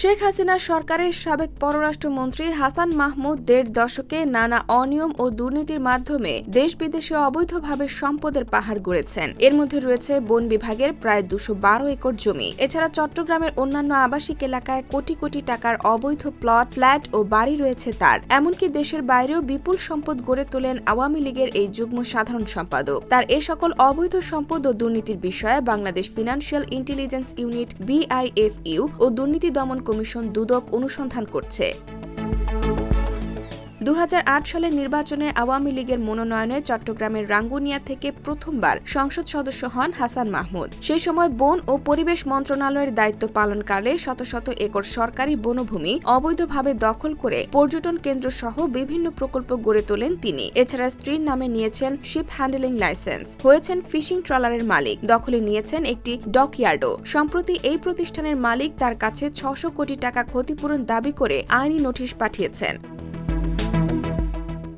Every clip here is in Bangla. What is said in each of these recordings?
শেখ হাসিনা সরকারের সাবেক পররাষ্ট্রমন্ত্রী হাসান মাহমুদ দেড় দশকে নানা অনিয়ম ও দুর্নীতির মাধ্যমে দেশ বিদেশে অবৈধভাবে সম্পদের পাহাড় গড়েছেন। এর মধ্যে রয়েছে বন বিভাগের প্রায় দুশো বারো একর জমি। এছাড়া চট্টগ্রামের অন্যান্য আবাসিক এলাকায় কোটি কোটি টাকার অবৈধ প্লট, ফ্ল্যাট ও বাড়ি রয়েছে তার। এমনকি দেশের বাইরেও বিপুল সম্পদ গড়ে তোলেন আওয়ামী লীগের এই যুগ্ম সাধারণ সম্পাদক। তার এ সকল অবৈধ সম্পদ ও দুর্নীতির বিষয়ে Bangladesh financial intelligence unit BIFU ও দুর্নীতি দমন কমিশন দুদক অনুসন্ধান করছে। দু হাজার আট সালের নির্বাচনে আওয়ামী লীগের মনোনয়নে চট্টগ্রামের রাঙ্গুনিয়া থেকে প্রথমবার সংসদ সদস্য হন হাসান মাহমুদ। সেই সময় বন ও পরিবেশ মন্ত্রণালয়ের দায়িত্ব পালনকালে শত শত একর সরকারি বনভূমি অবৈধভাবে দখল করে পর্যটন কেন্দ্র সহ বিভিন্ন প্রকল্প গড়ে তোলেন তিনি। এছাড়া স্ত্রীর নামে নিয়েছেন শিপ হ্যান্ডেলিং লাইসেন্স। হয়েছেন ফিশিং ট্রলারের মালিক। দখলে নিয়েছেন একটি ডকইয়ার্ডও। সম্প্রতি এই প্রতিষ্ঠানের মালিক তার কাছে ছশো কোটি টাকা ক্ষতিপূরণ দাবি করে আইনি নোটিশ পাঠিয়েছেন।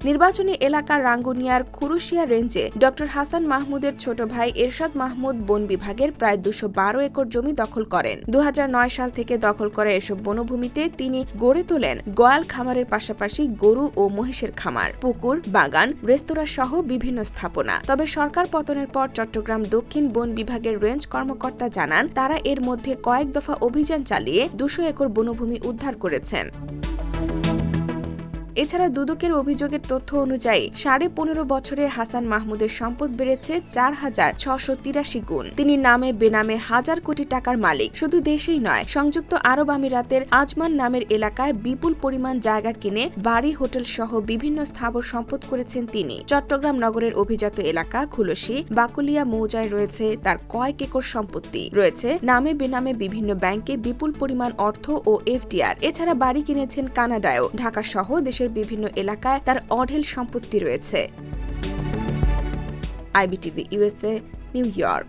নির্বাচনী এলাকা রাঙ্গুনিয়ার খুরুশিয়া রেঞ্জে ড হাসান মাহমুদের ছোট ভাই এরশাদ মাহমুদ বন বিভাগের প্রায় দুশো বারো একর জমি দখল করেন। দুহাজার নয় সাল থেকে দখল করা এসব বনভূমিতে তিনি গড়ে তোলেন গোয়াল খামারের পাশাপাশি গরু ও মহিষের খামার, পুকুর, বাগান, রেস্তোরাঁ সহ বিভিন্ন স্থাপনা। তবে সরকার পতনের পর চট্টগ্রাম দক্ষিণ বন বিভাগের রেঞ্জ কর্মকর্তা জানান, তারা এর মধ্যে কয়েক দফা অভিযান চালিয়ে দুশো একর বনভূমি উদ্ধার করেছেন। এছাড়া দুদকের অভিযোগের তথ্য অনুযায়ী, সাড়ে পনেরো বছরে হাসান মাহমুদের সম্পদ বেড়েছে চার হাজার ছশো তিরাশি গুণ। তিনি নামে বেনামে হাজার কোটি টাকার মালিক। শুধু দেশেই নয়, সংযুক্ত আরব আমিরাতের আজমান নামের এলাকায় বিপুল পরিমাণ জায়গা কিনে বাড়ি, হোটেল সহ বিভিন্ন স্থাবর সম্পদ করেছেন তিনি। চট্টগ্রাম নগরের অভিজাত এলাকা খুলসি বাকুলিয়া মৌজায় রয়েছে তার কয়েক একর সম্পত্তি। রয়েছে নামে বেনামে বিভিন্ন ব্যাংকে বিপুল পরিমাণ অর্থ ও এফডিআর। এছাড়া বাড়ি কিনেছেন কানাডায়ও। ঢাকা সহ দেশের বিভিন্ন এলাকায় তার অঢেল সম্পত্তি রয়েছে। IBTV USA New York.